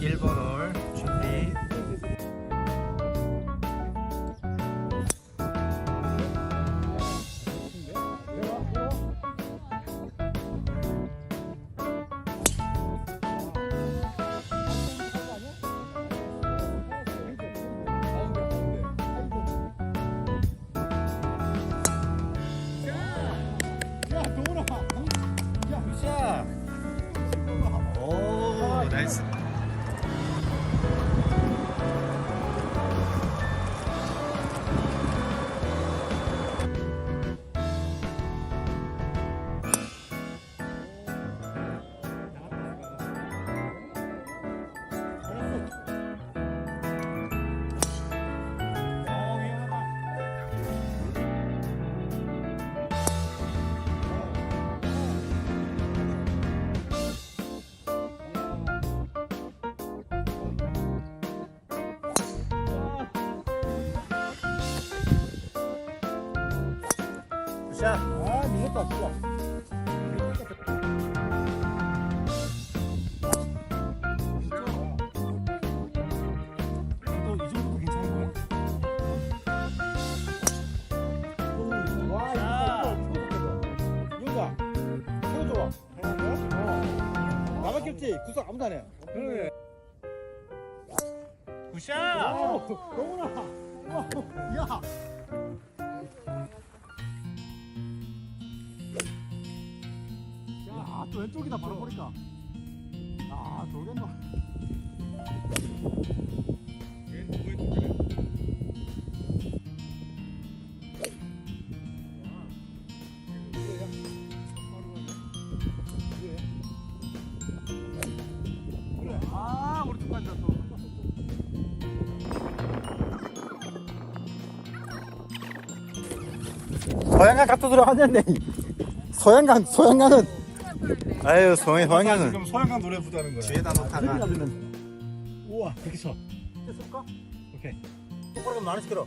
1번 홀 준비. 야, 동훈아! 윤가, 최고 좋아. 어. 나밖에 없지? 구석 아무도 안 해. 그래. 굿샷. 너무나. 야. 야, 또 왼쪽이다 바로 보니까. 아. 아, 우리 쪽 간다 또. 소양강 갖다 들어갔는데 소양강 소양강은 아유 소영 소영이는 지금 소양강 노래 부르는 거야. 뒤에다 놓다가. 우와 그렇게 쳐. 쏠까? 오케이. 똑바로 가면 만원 시끄러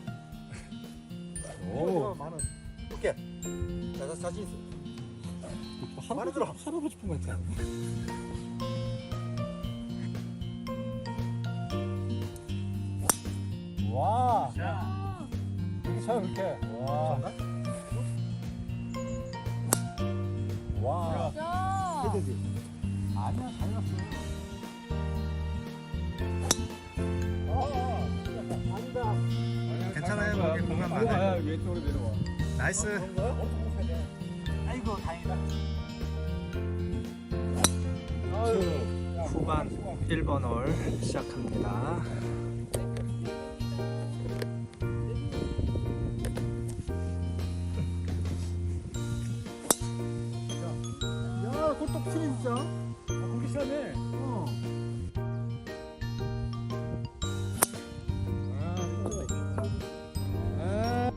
오. 만원 오케이. 자, 자 사진 있어. 만원 들어. 할아버지 품 같아. 와. 이렇게 쳐요 이렇게. 와. 와. 야. 되지? 아니야, 잘. 아, 아니다. 괜찮아요. 거기 공간 많아요. 왼쪽으로 내려와. 나이스. 아이고, 다행이다. 후반 1번 홀 시작합니다. 진짜. 아, 공기 시원해. 어. 아, 아.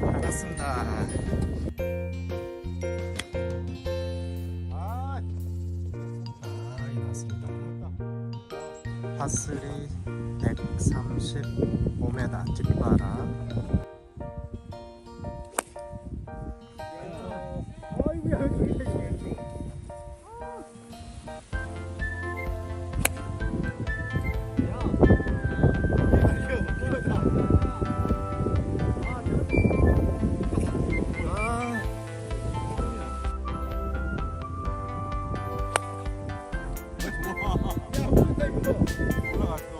반갑습니다. 파스리 135m 뒷바라. terminou. Pronto.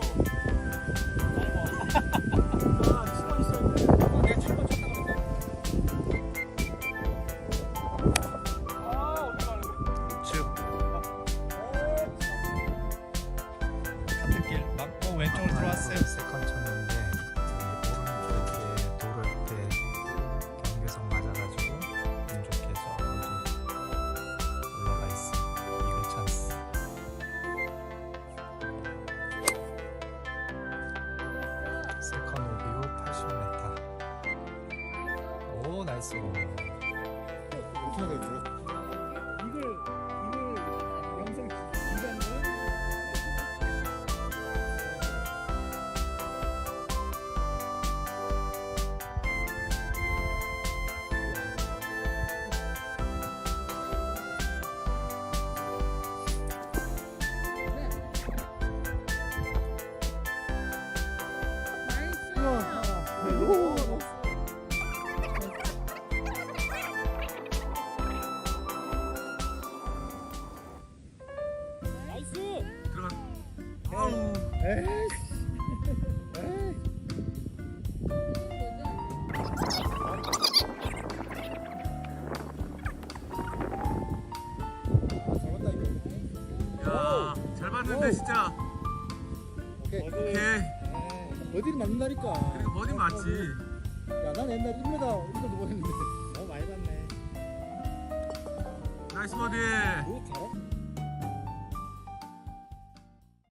80m. 오 야, 잘 봤는데 진짜. 오케이. 오케이. 어디를 맞는다니까. 그리고 버디 맞지. 야, 난 옛날에 1m, 1m 누고 했는데. 너무 많이 봤네. 나이스 버디. 오, 잘하.